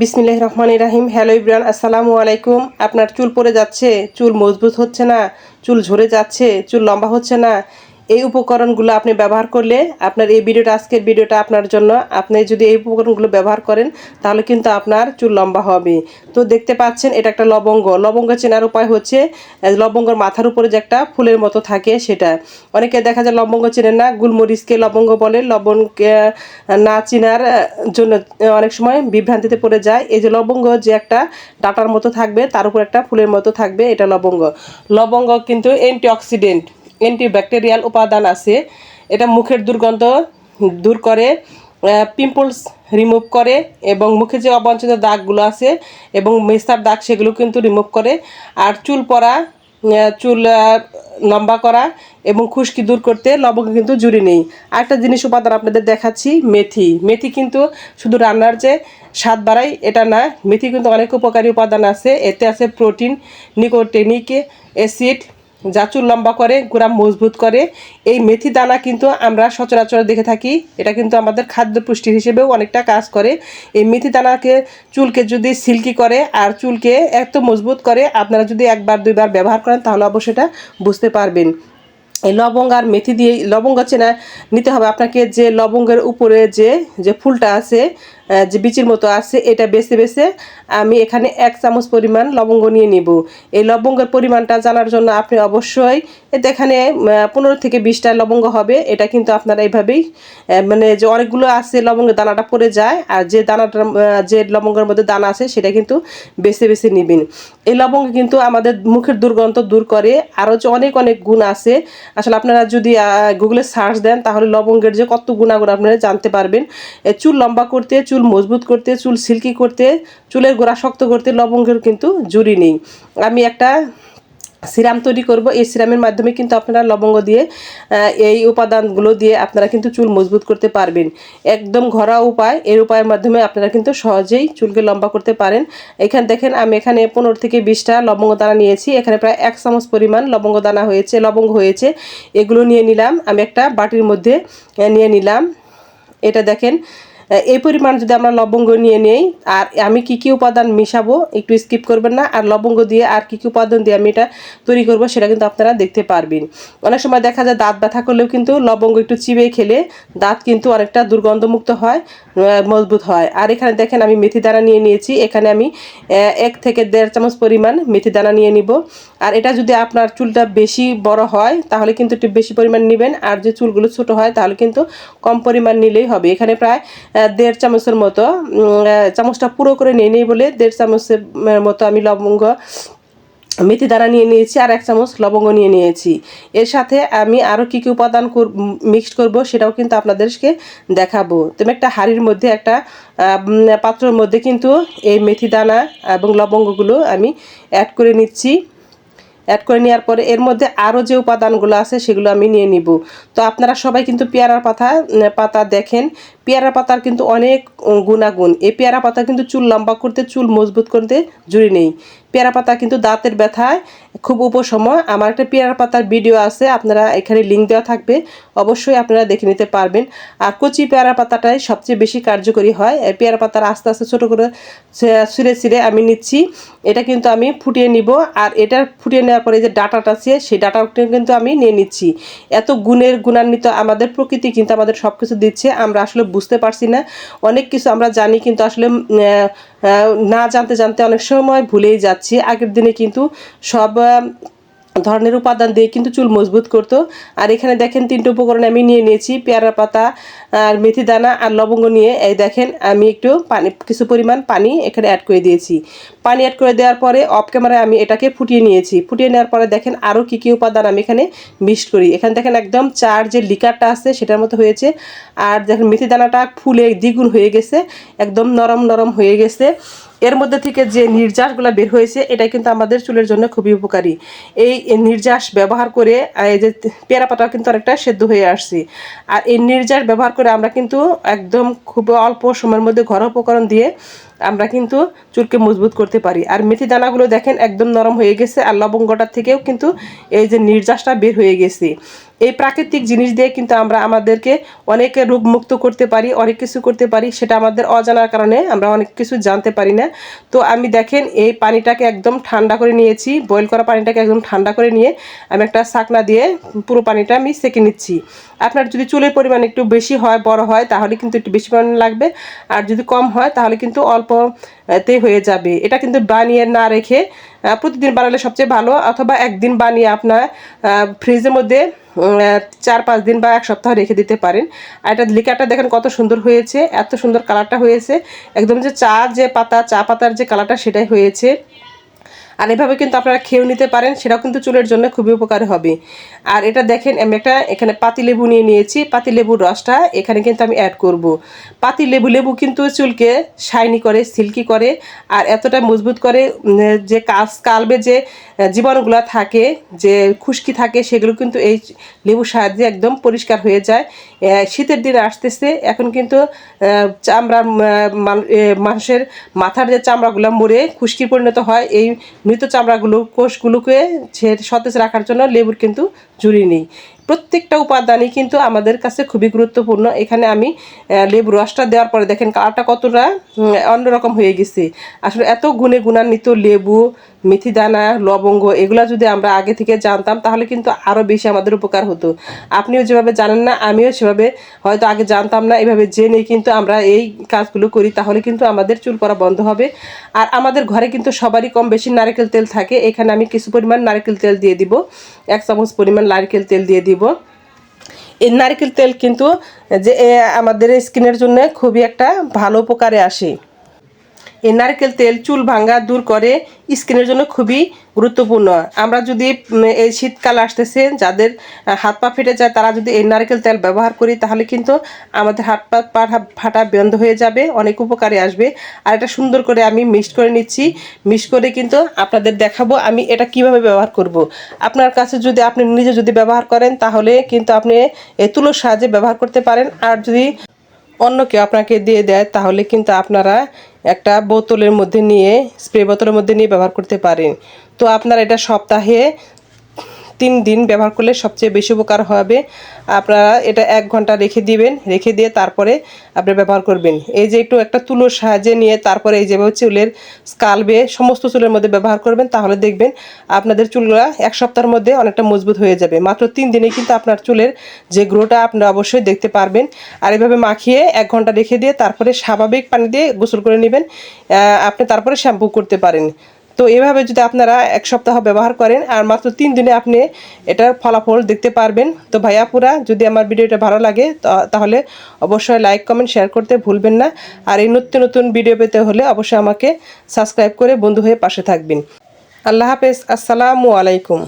বিসমিল্লাহ রহমান রাহিম। হ্যালো ইব্রান, আসসালামু আলাইকুম। আপনার চুল পড়ে যাচ্ছে, চুল মজবুত হচ্ছে না, চুল ঝরে যাচ্ছে, চুল লম্বা হচ্ছে না। এই উপকরণগুলো আপনি ব্যবহার করলে আপনার এই ভিডিওটা, আজকের ভিডিওটা আপনার জন্য। আপনি যদি এই উপকরণগুলো ব্যবহার করেন, তাহলে কিন্তু আপনার চুল লম্বা হবে। তো দেখতে পাচ্ছেন, এটা একটা লবঙ্গ। লবঙ্গ চেনার উপায় হচ্ছে লবঙ্গর মাথার উপরে যে একটা ফুলের মতো থাকে সেটা। অনেকে দেখা যায় লবঙ্গ চেনেন না, গুলমরিচকে লবঙ্গ বলে। লবণকে না চেনার জন্য অনেক সময় বিভ্রান্তিতে পড়ে যায়। এই যে লবঙ্গ যে একটা ডাটার মতো থাকবে, তার উপর একটা ফুলের মতো থাকবে, এটা লবঙ্গ। লবঙ্গ কিন্তু অ্যান্টিঅক্সিডেন্ট। অ্যান্টিব্যাকটেরিয়াল উপাদান আছে। এটা মুখের দুর্গন্ধ দূর করে পিম্পলস রিমুভ করে এবং মুখে যে অবাঞ্ছিত দাগগুলো আছে এবং মেস্তার দাগ সেগুলো কিন্তু রিমুভ করে। আর চুল পরা চুল লম্বা করা এবং খুশকি দূর করতে লবঙ্গ কিন্তু জুড়ি নেই। আরেকটা জিনিস উপাদান আপনাদের দেখাচ্ছি, মেথি। মেথি কিন্তু শুধু রান্নার যে স্বাদ বাড়ায় এটা না, মেথি কিন্তু অনেক উপকারী উপাদান আছে। এতে আছে প্রোটিন, নিকোটেনিক অ্যাসিড যা চুল লম্বা করে গোড়া মজবুত করে। এই মেথি দানা কিন্তু আমরা সচরাচর দেখে থাকি। এটা কিন্তু আমাদের খাদ্য পুষ্টি হিসেবেও অনেকটা কাজ করে। এই মেথি দানাকে চুলকে যদি সিল্কি করে আর চুলকে এত মজবুত করে, আপনারা যদি একবার, দুইবার ব্যবহার করেন, তাহলে অবশ্যই এটা বুঝতে পারবেন। এই লবঙ্গ আর মেথি দিয়ে লবঙ্গ চেনা নিতে হবে আপনাকে যে লবঙ্গের উপরে যে যে ফুলটা আছে যে বিচির মতো আছে, এটা বেছে বেছে আমি এখানে এক চামচ পরিমাণ লবঙ্গ নিয়ে নিব। এই লবঙ্গের পরিমাণটা জানার জন্য আপনি অবশ্যই এতে এখানে পনেরো থেকে বিশটা লবঙ্গ হবে, এটা কিন্তু আপনারা এইভাবেই মানে যে অনেকগুলো আছে, লবঙ্গের দানাটা পড়ে যায়, আর যে দানাটা যে লবঙ্গের মধ্যে দানা আছে, সেটা কিন্তু বেছে বেছে নেবেন। এই লবঙ্গ কিন্তু আমাদের মুখের দুর্গন্ধ দূর করে, আরও যে অনেক অনেক গুণ আছে। আসলে আপনারা যদি গুগলে সার্চ দেন, তাহলে লবঙ্গের যে কত গুণাগুণ আপনারা জানতে পারবেন। চুল লম্বা করতে, চুল মজবুত করতে, চুল সিল্কি করতে, চুলের গোড়া শক্ত করতে লবঙ্গের কিন্তু জুড়ি নেই। আমি একটা সিরাম তৈরি করব। এই সিরামের মাধ্যমে কিন্তু আপনারা লবঙ্গ দিয়ে এই উপাদানগুলো দিয়ে আপনারা কিন্তু চুল মজবুত করতে পারবেন। একদম ঘরোয়া উপায়। এর উপায়ের মাধ্যমে আপনারা কিন্তু সহজেই চুলকে লম্বা করতে পারেন। এখানে দেখেন, আমি এখানে পনেরো থেকে বিশটা লবঙ্গ দানা নিয়েছি। এখানে প্রায় এক চামচ পরিমাণ লবঙ্গ দানা হয়েছে, লবঙ্গ হয়েছে। এগুলো নিয়ে নিলাম। আমি একটা বাটির মধ্যে নিয়ে নিলাম। এটা দেখেন এই পরিমাণ যদি আমরা লবঙ্গ নিয়ে নেই, আর আমি কি কি উপাদান মিশাবো একটু স্কিপ করবেন না, আর লবঙ্গ দিয়ে আর কি কি উপাদান দিয়ে আমি এটা তৈরি করব সেটা কিন্তু আপনারা দেখতে পারবেন। অনেক সময় দেখা যায় দাঁত ব্যথা করলেও কিন্তু লবঙ্গ একটু চিবিয়ে খেলে দাঁত কিন্তু অনেকটা দুর্গন্ধমুক্ত হয় মজবুত হয়। আর এখানে দেখেন আমি মেথি দানা নিয়ে নিয়েছি, এখানে আমি এক থেকে দেড় চামচ পরিমাণ মেথি দানা নিয়ে নিব। আর এটা যদি আপনার চুলটা বেশি বড় হয়, তাহলে কিন্তু একটু বেশি পরিমাণ নেবেন, আর যে চুলগুলো ছোট হয়, তাহলে কিন্তু কম পরিমাণ নিলেই হবে। এখানে প্রায় দেড় চামচের মতো চামচটা পুরো করে নিয়ে নিই বলে দেড় চামচের মতো আমি লবঙ্গ মেথি দানা নিয়ে নিয়েছি আর এক চামচ লবঙ্গ নিয়ে নিয়েছি। এর সাথে আমি আরও কী কী উপাদান কর মিক্সড করব সেটাও কিন্তু আপনাদেরকে দেখাবো। তুমি একটা হাঁড়ির মধ্যে একটা পাত্রের মধ্যে কিন্তু এই মেথি দানা এবং লবঙ্গগুলো আমি অ্যাড করে নিচ্ছি। অ্যাড করে নেওয়ার পরে এর মধ্যে আরও যে উপাদানগুলো আছে সেগুলো আমি নিয়ে নিব। তো আপনারা সবাই কিন্তু পেয়ারার পাতা পাতা দেখেন পেয়ারা পাতার কিন্তু অনেক গুণাগুণ। এই পেয়ারা পাতা কিন্তু চুল লম্বা করতে, চুল মজবুত করতে জুড়ি নেই। পেয়ারা পাতা কিন্তু দাঁতের ব্যথায় খুব উপশম। আমার একটা পেয়ারা পাতার ভিডিও আছে, আপনারা এখানে লিঙ্ক দেওয়া থাকবে। অবশ্যই আপনারা দেখে নিতে পারবেন। আর কচি পেয়ারা পাতাটাই সবচেয়ে বেশি কার্যকরী হয়। পেয়ারা পাতার আস্তে আস্তে ছোটো করে ছিঁড়ে ছিঁড়ে আমি নিচ্ছি। এটা কিন্তু আমি ফুটিয়ে নিব। আর এটা ফুটিয়ে নেওয়ার পরে যে ডাটাটা আছে, সেই ডাটাটা কিন্তু আমি নিয়ে নিচ্ছি। এত গুণের গুণান্বিত আমাদের প্রকৃতি কিন্তু আমাদের সব কিছু দিচ্ছে। আমরা আসলে বুঝতে পারছি না। অনেক কিছু আমরা জানি কিন্তু আসলে না জানতে জানতে অনেক সময় ভুলেই যাচ্ছি। আগের দিনে কিন্তু সব ধরনের উপাদান দিয়ে কিন্তু চুল মজবুত করতো। আর এখানে দেখেন তিনটে উপকরণ আমি নিয়ে নিয়েছি, পেয়ারা পাতা আর মেথি দানা আর লবঙ্গ নিয়ে। এই দেখেন, আমি একটু পানি, কিছু পরিমাণ পানি এখানে অ্যাড করে দিয়েছি। পানি অ্যাড করে দেওয়ার পরে অফ ক্যামেরায় আমি এটাকে ফুটিয়ে নিয়েছি। ফুটিয়ে নেওয়ার পরে দেখেন আরও কী কী উপাদান আমি এখানে মিক্সড করি। এখানে দেখেন একদম চার যে লিকারটা আছে সেটার মতো হয়েছে। আর দেখেন মেথি দানাটা ফুলে দ্বিগুণ হয়ে গেছে, একদম নরম নরম হয়ে গেছে। এর মধ্যে থেকে যে নির্যাসগুলো বের হয়েছে এটা কিন্তু আমাদের চুলের জন্য খুবই উপকারী। এই নির্যাস ব্যবহার করে এই যে পেয়ারা পাতা কিন্তু অনেকটা সেদ্ধ হয়ে আসছে। আর এই নির্যাস ব্যবহার করে আমরা কিন্তু একদম খুব অল্প সময়ের মধ্যে ঘরোয়া উপকরণ দিয়ে আমরা কিন্তু চুলকে মজবুত করতে পারি। আর মেথি দানাগুলো দেখেন একদম নরম হয়ে গেছে আর লবঙ্গটার থেকেও কিন্তু এই যে নির্যাসটা বের হয়ে গেছে। এই প্রাকৃতিক জিনিস দিয়ে কিন্তু আমরা আমাদেরকে অনেক রোগ মুক্ত করতে পারি, অনেক কিছু করতে পারি, সেটা আমাদের অজানার কারণে আমরা অনেক কিছু জানতে পারি না। তো আমি দেখেন এই পানিটাকে একদম ঠান্ডা করে নিয়েছি বয়েল করা পানিটাকে একদম ঠান্ডা করে নিয়ে আমি একটা শাকনা দিয়ে পুরো পানিটা আমি সেঁকে নিচ্ছি। আপনার যদি চুলের পরিমাণ একটু বেশি হয়, বড় হয়, তাহলে কিন্তু একটু বেশি পরিমাণ লাগবে। আর যদি কম হয়, তাহলে কিন্তু অল্পতে হয়ে যাবে। এটা কিন্তু বানিয়ে না রেখে প্রতিদিন বানালে সবচেয়ে ভালো। অথবা একদিন বানিয়ে আপনার ফ্রিজের মধ্যে চার পাঁচ দিন বা এক সপ্তাহ রেখে দিতে পারেন। আর এটা লিকারটা দেখেন কত সুন্দর হয়েছে, এত সুন্দর কালারটা হয়েছে। একদম যে চা যে পাতা, চা পাতার যে কালারটা সেটাই হয়েছে। আর এভাবে কিন্তু আপনারা খেয়েও নিতে পারেন সেটাও কিন্তু চুলের জন্য খুবই উপকার হবে। আর এটা দেখেন আমি একটা এখানে পাতিলেবু নিয়ে নিয়েছি পাতিলেবুর রসটা এখানে কিন্তু আমি অ্যাড করব। পাতিলেবু লেবু কিন্তু চুলকে শাইনি করে সিল্কি করে আর এতটা মজবুত করে যে কাজ কালবে যে জীবাণুগুলো থাকে যে খুশকি থাকে সেগুলো কিন্তু এই লেবুর সাহায্যে একদম পরিষ্কার হয়ে যায়। শীতের দিন আসতেছে এখন কিন্তু এ, মানুষের মাথার যে চামড়াগুলো মরে খুশকি পরিণত হয় এই মৃত চামড়াগুলো কোষগুলোকে সতেজ রাখার জন্য লেবুর কিন্তু জুড়ি নেই। প্রত্যেকটা উপাদানই কিন্তু আমাদের কাছে খুবই গুরুত্বপূর্ণ। এখানে আমি লেবু রসটা দেওয়ার পরে দেখেন কালারটা কতটা অন্যরকম হয়ে গেছে। আসলে এত গুণে গুণান্বিত লেবু মেথি দানা লবঙ্গ, এগুলা যদি আমরা আগে থেকে জানতাম, তাহলে কিন্তু আরও বেশি আমাদের উপকার হতো। আপনিও যেভাবে জানেন না, আমিও সেভাবে হয়তো আগে জানতাম না, এভাবে জেনে কিন্তু আমরা এই কাজগুলো করি, তাহলে কিন্তু আমাদের চুল পড়া বন্ধ হবে। আর আমাদের ঘরে কিন্তু সবারই কম বেশি নারকেল তেল থাকে। এখানে আমি কিছু পরিমাণ নারকেল তেল দিয়ে দিব। এক চামচ পরিমাণ নারকেল তেল দিয়ে দিব। এই নারকেল তেল কিন্তু যে আমাদের স্কিনের জন্য খুবই একটা ভালো উপকারে আসে। এই নারকেল তেল, চুল ভাঙ্গা দূর করে স্কিনের জন্য খুবই গুরুত্বপূর্ণ। আমরা যদি এই শীতকাল আসতেছে, যাদের হাত পা ফেটে যায়, তারা যদি এই নারকেল তেল ব্যবহার করি, তাহলে কিন্তু আমাদের হাত পা পা ফাটা বন্ধ হয়ে যাবে, অনেক উপকারে আসবে। আর এটা সুন্দর করে আমি মিক্সড করে নিচ্ছি। মিক্স করে কিন্তু আপনাদের দেখাবো আমি এটা কীভাবে ব্যবহার করব। আপনার কাছে যদি, আপনি নিজে যদি ব্যবহার করেন, তাহলে কিন্তু আপনি এই তুলোর সাহায্যে ব্যবহার করতে পারেন। আর যদি অন্য কেউ আপনাকে দিয়ে দেয়, তাহলে কিন্তু আপনারা একটা বোতলের মধ্যে নিয়ে, স্প্রে বোতলের মধ্যে নিয়ে ব্যবহার করতে পারেন। তো আপনারা এটা সপ্তাহে তিন দিন ব্যবহার করলে সবচেয়ে বেশি উপকার হবে। আপনারা এটা এক ঘণ্টা রেখে দিবেন, রেখে দিয়ে তারপরে আপনি ব্যবহার করবেন। এই যে একটু একটা তুলোর সাহায্যে নিয়ে তারপরে এই যেভাবে চুলের স্কালবে সমস্ত চুলের মধ্যে ব্যবহার করবেন, তাহলে দেখবেন আপনাদের চুলগুলো এক সপ্তাহের মধ্যে অনেকটা মজবুত হয়ে যাবে। মাত্র তিন দিনে কিন্তু আপনার চুলের যে গ্রোটা আপনারা অবশ্যই দেখতে পারবেন। আর এভাবে মাখিয়ে এক ঘণ্টা রেখে দিয়ে তারপরে স্বাভাবিক পানি দিয়ে গোসল করে নেবেন। আপনি তারপরে শ্যাম্পু করতে পারেন। তো এভাবে যদি আপনারা এক সপ্তাহ ব্যবহার করেন আর মাত্র তিন দিনে আপনি এটার ফলাফল দেখতে পারবেন, তো ভাইয়াপুরা যদি আমার ভিডিওটা ভালো লাগে তাহলে অবশ্যই লাইক, কমেন্ট, শেয়ার করতে ভুলবেন না। আর এই নতুন নতুন ভিডিও পেতে হলে অবশ্যই আমাকে সাবস্ক্রাইব করে বন্ধু হয়ে পাশে থাকবেন। আল্লাহ হাফেজ, আসসালামু আলাইকুম।